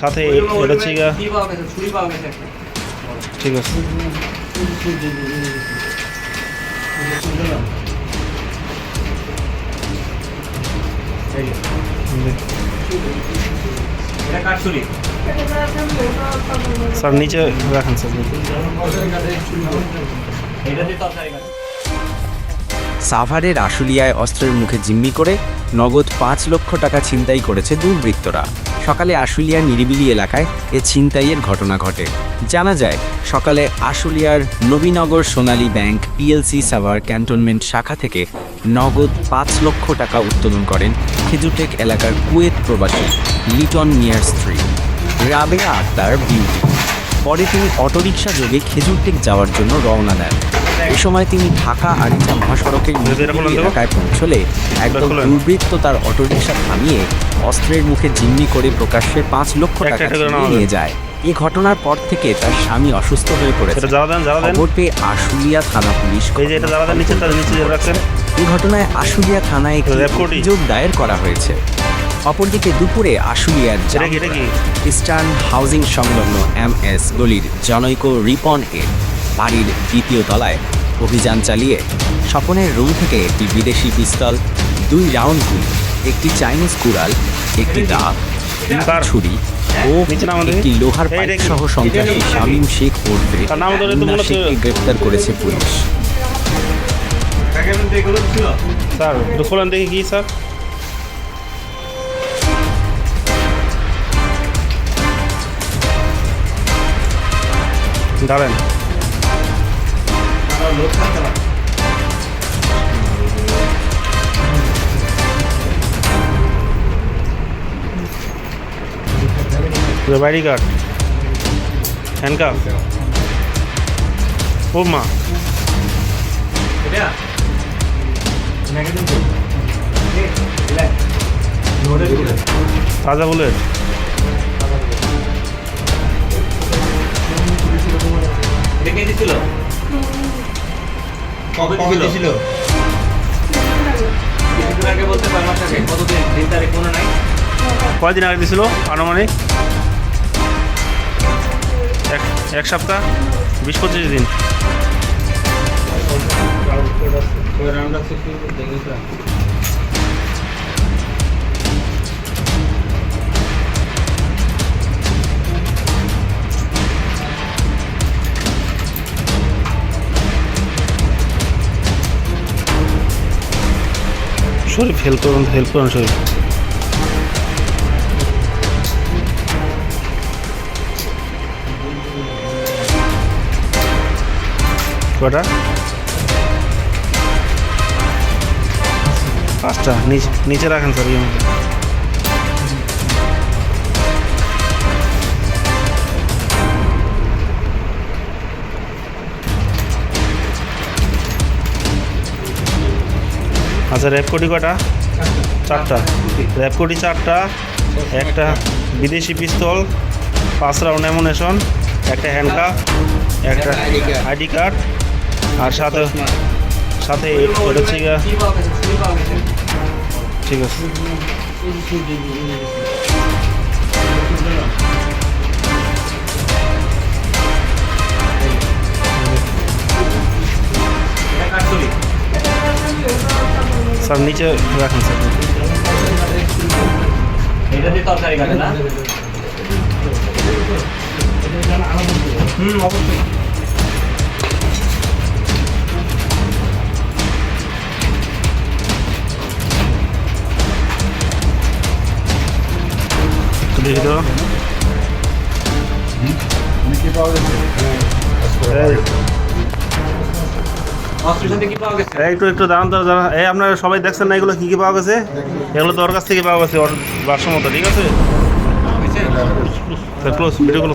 সাথে এটা হচ্ছে ঠিক আছে। স্যার নিচে রাখেন স্যার সাভারের আশুলিয়ায় অস্ত্রের মুখে জিম্মি করে নগদ পাঁচ লক্ষ টাকা ছিনতাই করেছে দুর্বৃত্তরা। সকালে আশুলিয়ার নিরিবিলি এলাকায় এ ছিনতাইয়ের ঘটনা ঘটে। জানা যায়, সকালে আশুলিয়ার Nabinagar Sonali bank PLC Savar cantonment শাখা থেকে নগদ পাঁচ লক্ষ টাকা উত্তোলন করেন খেজুরটেক এলাকার কুয়েত প্রবাসী লিটন মিয়ার স্ত্রী। রাবেয়া আক্তার বিউটি। পরে তিনি অটোরিকশা যোগে খেজুরটেক যাওয়ার জন্য রওনা দেন। এ সময় তিনি ঢাকা আরিচা মহাসড়কের এলাকায় পৌঁছলে একদল। দুর্বৃত্ত তার অটোরিকশা থামিয়ে অস্ত্রের মুখে জিম্মি করে প্রকাশ্যে পাঁচ লক্ষ টাকা। নিয়ে যায়। এই ঘটনার পর থেকে তার স্বামী অসুস্থ হয়ে পড়েছে। খবর পেয়ে আশুলিয়া থানা পুলিশ এই ঘটনায় আশুলিয়া থানায় একটি অভিযোগ দায়ের করা হয়েছে। অপরদিকে দুপুরে আশুলিয়ার ইস্টার্ন হাউজিং সংলগ্ন এম এস গলির জনৈক রিপন এর বাড়ির দ্বিতীয় তলায় অভিযান চালিয়ে স্বপনের রুম থেকে একটি বিদেশি পিস্তল দুই রাউন্ড গুলি একটি চাইনিজ কুড়াল একটি দা ছুরি ও। একটি লোহার পাইপ সহ সন্ত্রাসী? শামীম শেখ ওরফে শেখকে গ্রেপ্তার করেছে পুলিশ স্যার দেখি কি স্যার দাঁড়ান বাইডি কার্ড হ্যান্ডকাপ ও মা এটা ম্যাগাজিন তো এ রিল্যাক্স লোডেড করে তাজা বুলেট এটা কে দিছিল? কবে ছিল কিছুদিন আগে বলতে কতদিন? দিন তারিখ মনে নাই। কয়দিন আগে দিছিল আনুমানিক? এক এক সপ্তাহ? বিশ পঁচিশ দিন। শরীফ হেল্প করুন হেল্প করুন শরীফ কটা পাঁচটা নিচে রাখেন স্যার আচ্ছা র্যাপ কোটি চারটা। র্যাপ কোটি চারটা, একটা বিদেশি পিস্তল, পাঁচ রাউন্ড অ্যামুনেশন একটা হ্যান্ডকাপ একটা আইডি কার্ড আর সাথে সাথে এটা হচ্ছে ঠিক আছে। স্যার নিচে রাখেন স্যার এটা দিয়ে তরকারি কাটে না হুম অবশ্যই একটু দেখি তো এই, অস্ত্রের সাথে কি পাওয়া গেছে এই একটু একটু দাঁড়ান তো দাঁড়ান। এই আপনারা সবাই দেখছেন না এগুলো কী কী পাওয়া গেছে? এগুলো তো ওর কাছ থেকে পাওয়া গেছে ওর বাসমতো ঠিক আছে? ক্লোজ ভিডিওগুলো